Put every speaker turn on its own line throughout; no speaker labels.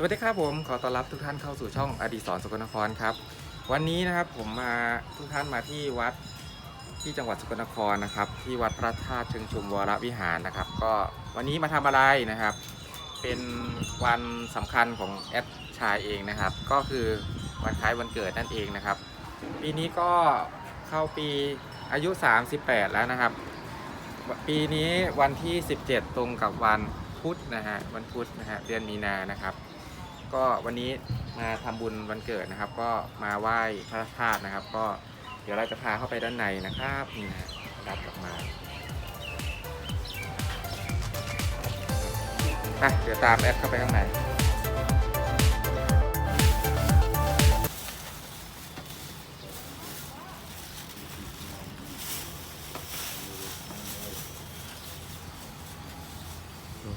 สวัสดีครับผมขอต้อนรับทุกท่านเข้าสู่ช่องอดีศรสกลนครครับ วันนี้นะครับผมมาทุกท่านมาที่วัดที่จังหวัดสกลนครนะครับ ที่วัดพระธาตุเชิงชุมวรวิหารนะครับ ก็วันนี้มาทำอะไรนะครับ เป็นวันสำคัญของแอดชายเองนะครับ ก็คือวันคล้ายวันเกิดนั่นเองนะครับ ปีนี้ก็เข้าปีอายุ 38 แล้วนะครับ ปีนี้วันที่ 17 ตรงกับวันพุธนะฮะวันพุธนะฮะเดือนมีนานะครับ ก็วันนี้มาทำบุญวันเกิดนะครับ ก็มาไหว้พระธาตุนะครับ ก็เดี๋ยวเราจะพาเข้าไปด้านในนะครับนี่นะรับออกมาอะเดี๋ยวตามแอดเข้าไปข้างในก็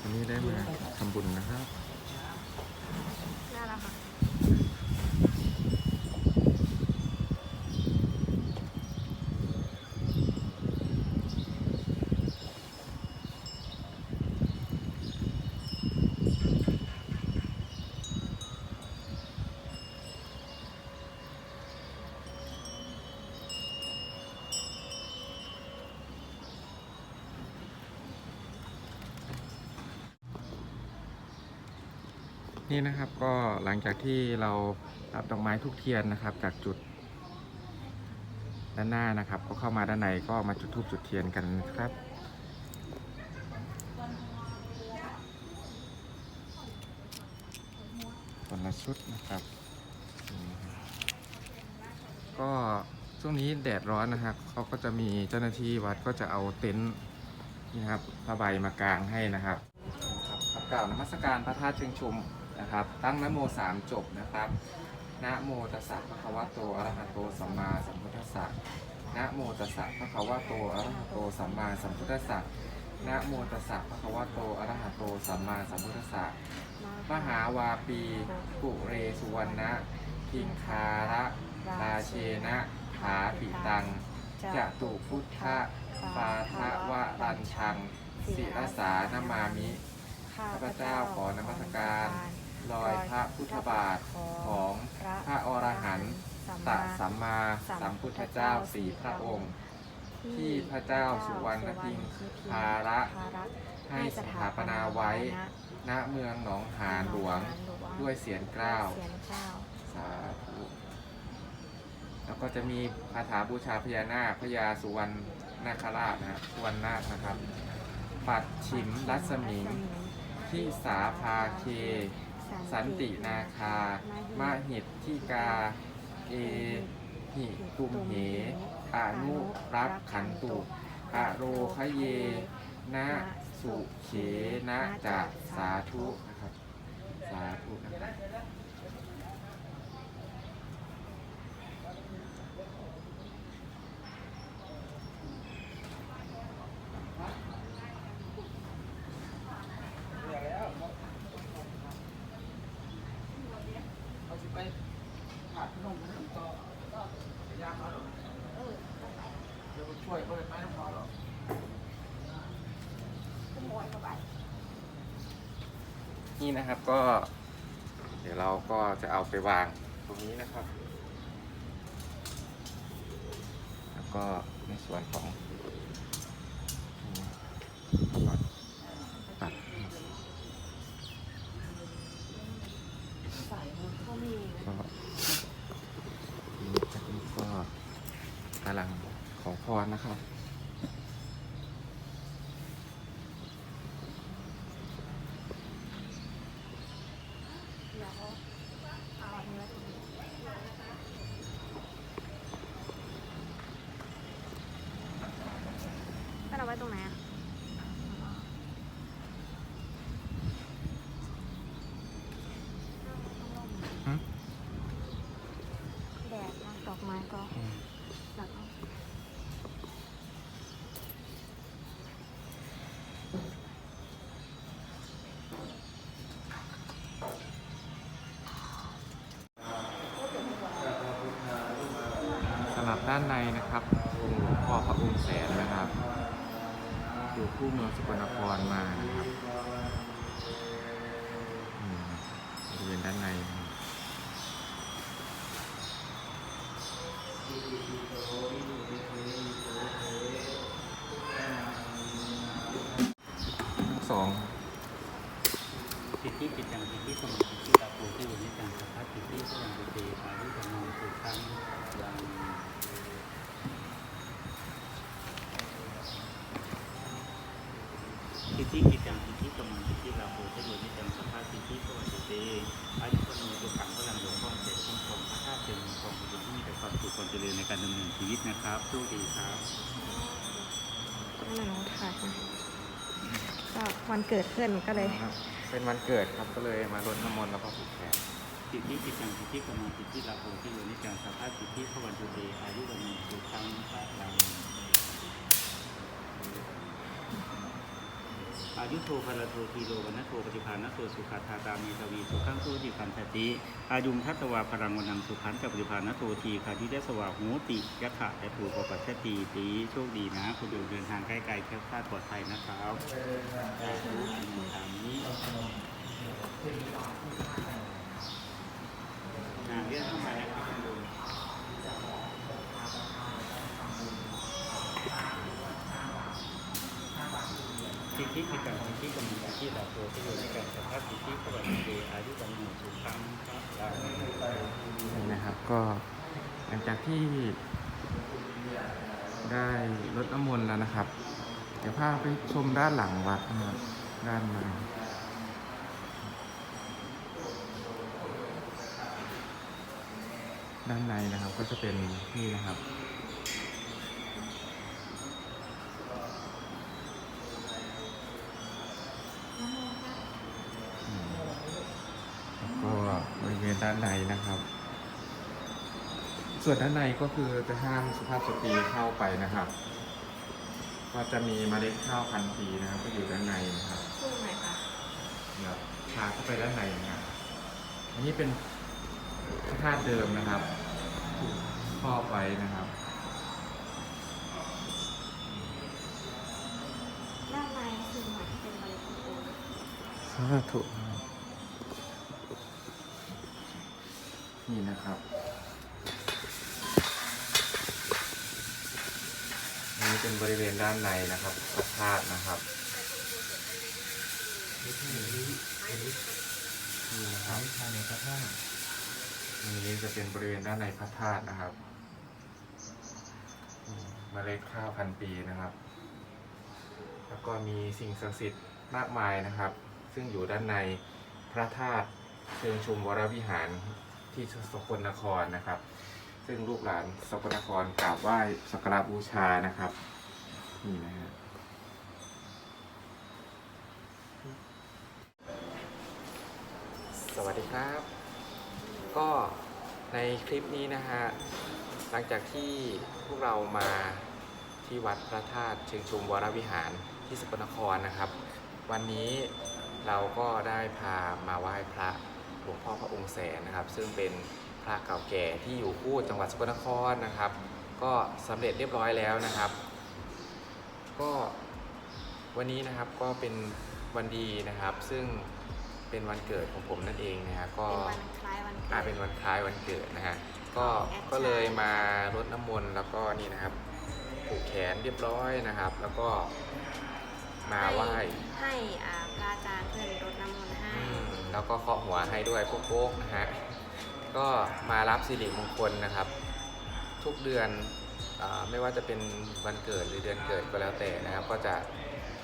วันนี้ได้มาทำบุญนะครับ
น่า
นี่นะครับก็หลังจากที่เรารับดอกไม้ทุกเทียนนะครับ จากจุดด้านหน้านะครับ ก็เข้ามาด้านในก็มาจุดธูปจุดเทียนกันนะครับคนละชุดนะครับ ก็ช่วงนี้แดดร้อนนะครับเขาก็จะมีเจ้าหน้าที่วัดก็จะเอาเต็นท์นี่ครับผ้าใบมากางให้นะครับครับกล่าวนมัสการพระธาตุเชิงชุม นะครับ ตั้งนโมสามจบนะครับนะโมตัสสะภะคะวะโตอะระหะโตสัมมาสัมพุทธัสสะนะโมตัสสะภะคะวะโตอะระหะโตสัมมาสัมพุทธัสสะนะโมตัสสะภะคะวะโตอะระหะโตสัมมาสัมพุทธัสสะมหาวาปีกุเรสุวรรณะพิงคาระราเชนะถาปิตังจะตุพุทธะปาทะวะรัญชังศิรสานมามิข้าพเจ้าขอนมัสการ รอยพระพุทธบาทของพระอรหันตสัมมาสัมพุทธเจ้าสี่พระองค์ ที่พระเจ้าสุวรรณพิงภาระให้สถาปนาไว้ ณเมืองหนองหานหลวงด้วยเสียงกล้าว
สา
ธุแล้วก็จะมีคาถาบูชาพญานาคพญาสุวรรณนาคราชนะครับสุวรรณนาคนะครับ ปัดฉิมรัศมิงที่สาภาเค สันตินาคา มาหิตที่กา เอหิตุมเหอนุรักขันตุอโรคเย นะสุเขนะจะสาธุนะครับ สาธุนะครับ
เอาสิไปขาดขนมขนมต่อไปยากเขาหรอกเดี๋ยวผมช่วยเขาเลยไปน้ำพอหรอก
นี่นะครับก็ เดี๋ยวเราก็จะเอาไปวางตรงนี้นะครับ แล้วก็ในส่วนของตัดก็นี่ก็กำลังขอพรนะครับ
แล้วเอาเนื้อตรงนี้ก็เอาไว้ตรงไหนอะ
หึ
แดดนะด อกไม้ก็หลังเอา
สำหรับด้านในนะครับองค์หลวงพ่อพระองค์แสนนะครับอยู่คู่เมืองสกลนครมานะครับอืม ริเวณด้านในนะครับทั้ง สอง
สิทธิกิจจังสิทธิสมุสิทธิตาปูที่อยู่ในจังสัพพะสิทธิสวังสุเตอายุธนองสุขังยังสิทธิกิจจังสิทธิสมุสิทธิตาปูที่อยู่ในจังสัพพะสิทธิสวังสุเตอายุธนองสุขังพลังหลวงพ่อ ความสุขความเจริญในการดำเนินชีวิตนะครับโชคดีครับ
นั่นน่ะหนูถ่ายมาก็วันเกิดเพื่อนก็เลย
ครับเป็นวันเกิดครับก็เลยมารดน้ำมนต์แล้วก็ผูกแขน
สิทธิกิจจังสิทธิกำลังสิทธิลาโภที่อยู่ในจังสัพพะสิทธิพระวันตุเตอายุวันนี้สุขังพระลัง อายุโทภรโททีโรวันโทปฏิภาณโทสุขาธาตามีทวีสุขังสุจิคันตติอายุมทัตตวาพรังวนังสุขันกับปฏิภาณโททีคาทิเดสวาหูติยะขะและถูปปัชตีตีโชคดีนะ คุณเดินทางใกล้ๆแคล้วคลาดปลอดภัยนะครับสาธุอนุโมทามิอ่าเรียกเข้ามาแล้วครับคุณลุง สิทธิคือการทธิกำลังสิทธิดาโตที่อยู่ในการสภาพสิทธิพระบัณฑิตอายุวันหนึ่งสุขังพระลัง
นี่นะครับก็หลังจากที่ได้รดน้ำมนต์แล้วนะครับ เดี๋ยวพาไปชมด้านหลังวัดนะครับด้านในด้านในนะครับก็จะเป็นนี่นะครับ ส่วนด้านในก็คือจะห้ามสุภาพสตรีเข้าไปนะครับ ก็จะมีเมล็ดข้าวพันธุ์ปีนะครับ ก็อยู่ด้านในนะครับ
สู้ไหมคะ
เดี๋ยวพาเข้าไปด้านในนะครับอันนี้เป็นพระธาตุเดิมนะครับถูกครอบไว้นะครับ
ด้านในคือเหมือนเป็นบริโภค
สาธุนี่นะครับ นี่ เป็นบริเวณด้านในนะครับพระธาตุนะครับนี่นะครับ
ภายในพระธาตุ
นี่จะเป็นบริเวณด้านในพระธาตุนะครับนี่เมล็ดข้าวพันปีนะครับ แล้วก็มีสิ่งศักดิ์สิทธิ์มากมายนะครับ ซึ่งอยู่ด้านในพระธาตุเชิงชุมวรวิหารที่สกลนครนะครับ ซึ่งลูกหลานสกลนครกราบไหว้สักการะบูชานะครับนี่นะฮะสวัสดีครับ ก็ในคลิปนี้นะฮะหลังจากที่พวกเรามาที่วัดพระธาตุเชิงชุมวรวิหารที่สกลนครนะครับ วันนี้เราก็ได้พามาไหว้พระหลวงพ่อพระองค์แสนนะครับ ซึ่งเป็น พระเก่าแก่ที่อยู่คู่จังหวัดสกลนครนะครับ ก็สำเร็จเรียบร้อยแล้วนะครับ ก็วันนี้นะครับก็เป็นวันดีนะครับ ซึ่งเป็นวันเกิดของผมนั่นเองนะฮะก็
เป็นวันคล้ายวันเกิ
อ่า
ด
เป็นวันคล้ายวันเกิดนะฮะก็
แอด
ก็เลยมารดน้ำมนต์แล้วก็นี่นะครับผูกแขนเรียบร้อยนะครับ แล้วก็มาไหว้
ให้อ่าพระอาจารย์เพื่อนรดน้ำมนต์ให้
อืมแล้วก็เคาะหัวให้ด้วยโป๊กๆนะฮะ ก็มารับสิริมงคลนะครับ ทุกเดือนอไม่ว่าจะเป็นวันเกิดหรือเดือนเกิดก็แล้วแต่นะครับ ก็จะ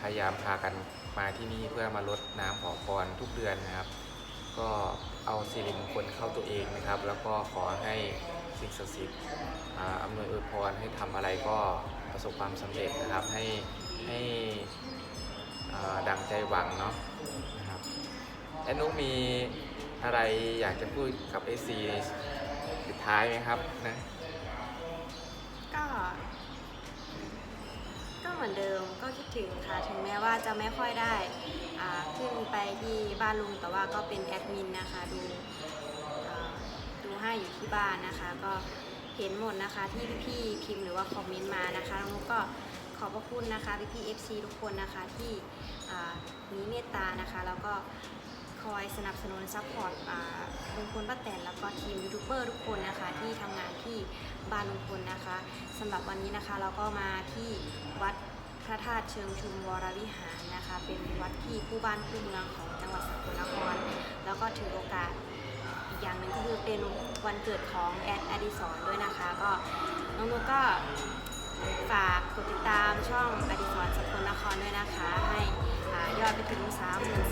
พยายามพากันมาที่นี่เพื่อมาลดน้ำขอพรทุกเดือนนะครับ ก็เอาสิริมงคลเข้าตัวเองนะครับ แล้วก็ขอให้สิ่งศักดิ์สิทธิ์อำนวยอวยพรให้ทำอะไรก็ประสบความสำเร็จนะครับ ให้ให้ดังใจหวังเนาะนะครับแอนนุมี อะไรอยากจะพูดกับเอซีสุดท้ายไหมครับนะ
ก็ ก็เหมือนเดิมก็คิดถึงค่ะ ถึงแม้ว่าจะไม่ค่อยได้อ่าขึ้นไปที่บ้านลุงแต่ว่าก็เป็นแอดมินนะคะ ดูอ่าดูให้อยู่ที่บ้านนะคะ ก็เห็นหมดนะคะที่พี่ๆพิมพ์หรือว่าคอมเมนต์มานะคะน้องนุ๊กก็ขอบพระคุณนะคะพี่ๆ FC ทุกคนนะคะที่อ่ามีเมตตานะคะ แล้วก็ คอยสนับสนุนซัพพอร์ตลุงพลป้าแตนแล้วก็ทีมยูทูบเบอร์ทุกคนนะคะ ที่ทำงานที่บ้านลุงพลนะคะ สำหรับวันนี้นะคะเราก็มาที่วัดพระธาตุเชิงชุมวรวิหารนะคะ เป็นวัดที่คู่บ้านคู่เมืองของจังหวัดสกลนคร แล้วก็ถือโอกาสอีกอย่างหนึ่งก็คือเป็นวันเกิดของแอดอดิสรด้วยนะคะ ก็น้องนุก็ฝากกดติดตามช่องอดิสรสกลนครด้วยนะคะ ให้ยอดไปถึงมื่น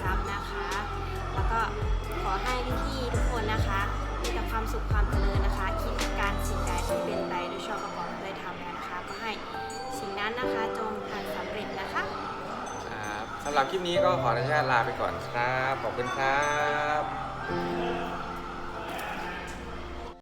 หรับคลิปนี้ก็ขออนุญาตลาไปก่อนครับ ขอบคุณครับ